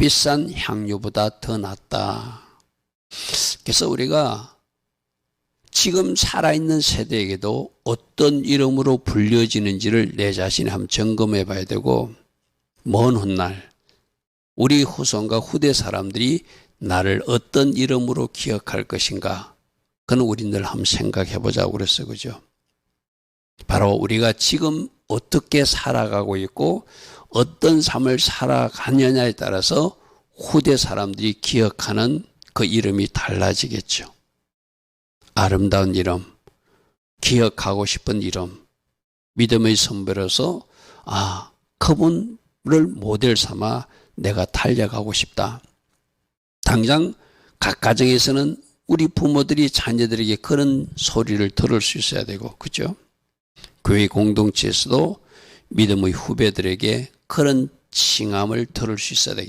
값비싼 향유보다 더 낫다. 그래서 우리가 지금 살아있는 세대에게도 어떤 이름으로 불려지는지를 내 자신이 한번 점검해 봐야 되고, 먼 훗날, 우리 후손과 후대 사람들이 나를 어떤 이름으로 기억할 것인가, 그건 우리 늘 한번 생각해 보자고 그랬어요. 그죠? 바로 우리가 지금 어떻게 살아가고 있고, 어떤 삶을 살아가느냐에 따라서 후대 사람들이 기억하는 그 이름이 달라지겠죠. 아름다운 이름, 기억하고 싶은 이름, 믿음의 선배로서 아 그분을 모델 삼아 내가 달려가고 싶다. 당장 각 가정에서는 우리 부모들이 자녀들에게 그런 소리를 들을 수 있어야 되고, 그죠? 교회 공동체에서도 믿음의 후배들에게 그런 칭함을 들을 수 있어야 되겠죠.